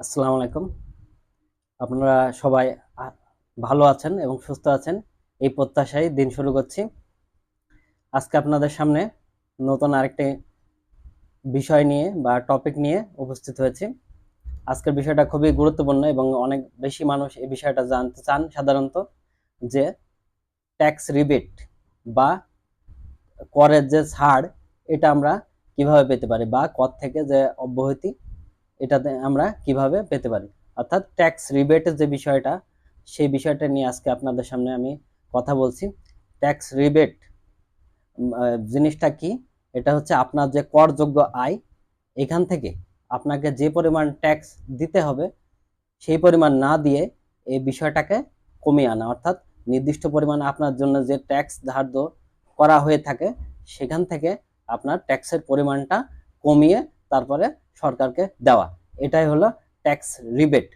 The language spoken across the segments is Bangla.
আসসালামু আলাইকুম। আপনারা সবাই ভালো আছেন এবং সুস্থ আছেন। এই প্রত্যাশায় দিন শুরু করছি। আজকে আপনাদের সামনে নতুন আরেকটি বিষয় নিয়ে বা টপিক নিয়ে উপস্থিত হয়েছি। আজকের বিষয়টা খুবই গুরুত্বপূর্ণ এবং অনেক বেশি মানুষ এই বিষয়টা জানতে চান সাধারণত যে ট্যাক্স রিবেট বা করের যে ছাড়, এটা আমরা কীভাবে পেতে পারি বা কর থেকে যে অব্যাহতি এটাতে আমরা কীভাবে পেতে পারি? অর্থাৎ ট্যাক্স রিবেটের যে বিষয়টা, সেই বিষয়টা নিয়ে আজকে আপনাদের সামনে আমি কথা বলছি। ট্যাক্স রিবেট জিনিসটা কি? এটা হচ্ছে আপনার যে করযোগ্য আয়, এখান থেকে আপনাকে যে পরিমাণ ট্যাক্স দিতে হবে, সেই পরিমাণ না দিয়ে এই বিষয়টাকে কমিয়ে আনা। অর্থাৎ নির্দিষ্ট পরিমাণ আপনার জন্য যে ট্যাক্স ধার্য করা হয়ে থাকে, সেখান থেকে আপনার ট্যাক্সের পরিমাণটা কমিয়ে তারপরে সরকারকে দেওয়া। এটাই হলো ট্যাক্স রিবেট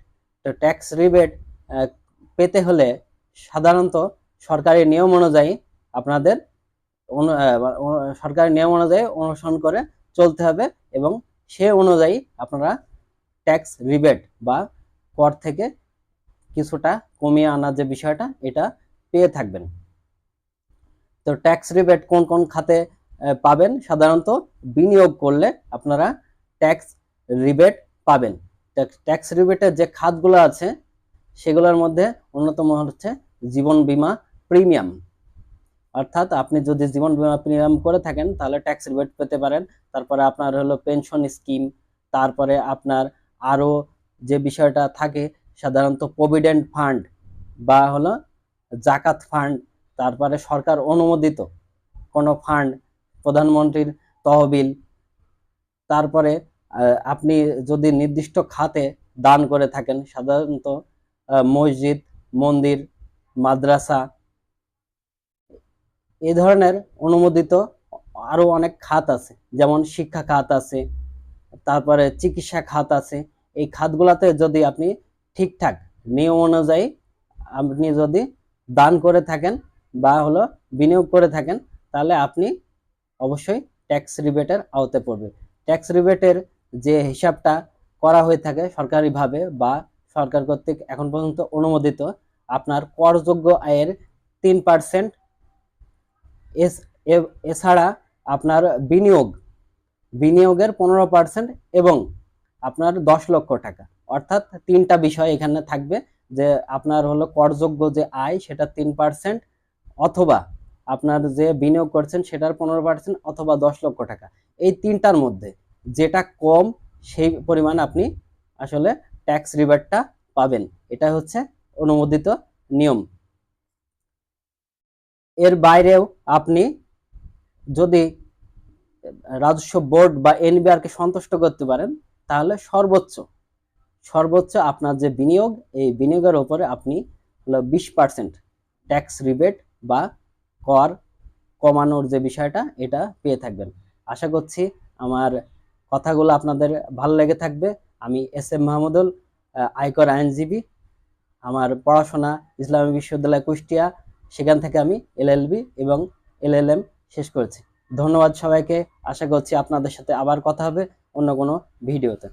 তো ট্যাক্স রিবেট পেতে হলে সাধারণত সরকারি নিয়ম অনুযায়ী আপনাদের সরকারি নিয়ম অনুযায়ী অনুসরণ করে চলতে হবে এবং সে অনুযায়ী আপনারা ট্যাক্স রিবেট বা কর থেকে কিছুটা কমিয়ে আনার যে বিষয়টা, এটা পেয়ে থাকবেন। তো ট্যাক্স রিবেট কোন কোন খাতে পাবেন। সাধারণত বিনিয়োগ করলে আপনারা ট্যাক্স রিবেট পাবেন। ট্যাক্স রিবেটের যে খাতগুলো আছে, সেগুলোর মধ্যে অন্যতম হচ্ছে জীবন বিমা প্রিমিয়াম অর্থাৎ আপনি যদি জীবন বিমা প্রিমিয়াম করে থাকেন, তাহলে ট্যাক্স রিবেট পেতে পারেন। তারপরে আপনার হলো পেনশন স্কিম তারপরে আপনার আরও যে বিষয়টা থাকে, সাধারণত প্রভিডেন্ট ফান্ড বা হলো জাকাত ফান্ড তারপরে সরকার অনুমোদিত কোনো ফান্ড প্রধানমন্ত্রীর তহবিল। তারপরে আপনি যদি নির্দিষ্ট খাতে দান করে থাকেন, সাধারণত মসজিদ, মন্দির, মাদ্রাসা এই ধরনের অনুমোদিত আরও অনেক খাত আছে। যেমন শিক্ষা খাত আছে, তারপরে চিকিৎসা খাত আছে। এই খাতগুলোতে যদি আপনি ঠিকঠাক নিয়ম অনুযায়ী আপনি যদি দান করে থাকেন বা হলো বিনিয়োগ করে থাকেন, তাহলে আপনি অবশ্যই ট্যাক্স রিবেটের আওতায় পড়বে। ট্যাক্স রিবেটের যে হিসাবটা করা হয়ে থাকে সরকারিভাবে বা সরকার কর্তৃক এখন পর্যন্ত অনুমোদিত, আপনার করযোগ্য আয়ের তিন পার্সেন্ট এছাড়া আপনার বিনিয়োগ, বিনিয়োগের পনেরো পার্সেন্ট এবং আপনার দশ লক্ষ টাকা। অর্থাৎ তিনটা বিষয় এখানে থাকবে যে আপনার হলো করযোগ্য যে আয় সেটা তিন পার্সেন্ট অথবা আপনার যে বিনিয়োগ করছেন সেটার পনেরো পার্সেন্ট অথবা দশ লক্ষ টাকা। এই তিনটার মধ্যে যেটা কম সেই পরিমাণ আপনি আসলে ট্যাক্স রিবেটটা পাবেন। এটা হচ্ছে অনুমোদিত নিয়ম। এর বাইরেও আপনি যদি রাজস্ব বোর্ড বা এনবিআর কে সন্তুষ্ট করতে পারেন, তাহলে সর্বোচ্চ সর্বোচ্চ আপনার যে বিনিয়োগ, এই বিনিয়োগের উপরে আপনি হলো বিশ পার্সেন্ট ট্যাক্স রিবেট বা কর কমানোর যে বিষয়টা, এটা পেয়ে থাকবেন। আশা করছি আমার কথাগুলো আপনাদের ভালো লেগে থাকবে। আমি এস এম মাহমুদুল আয়কর আইনজীবী। আমার পড়াশোনা ইসলামী বিশ্ববিদ্যালয় কুষ্টিয়া, সেখান থেকে আমি এলএলবি এবং এলএলএম শেষ করেছি। ধন্যবাদ সবাইকে। আশা করছি আপনাদের সাথে আবার কথা হবে অন্য কোনো ভিডিওতে।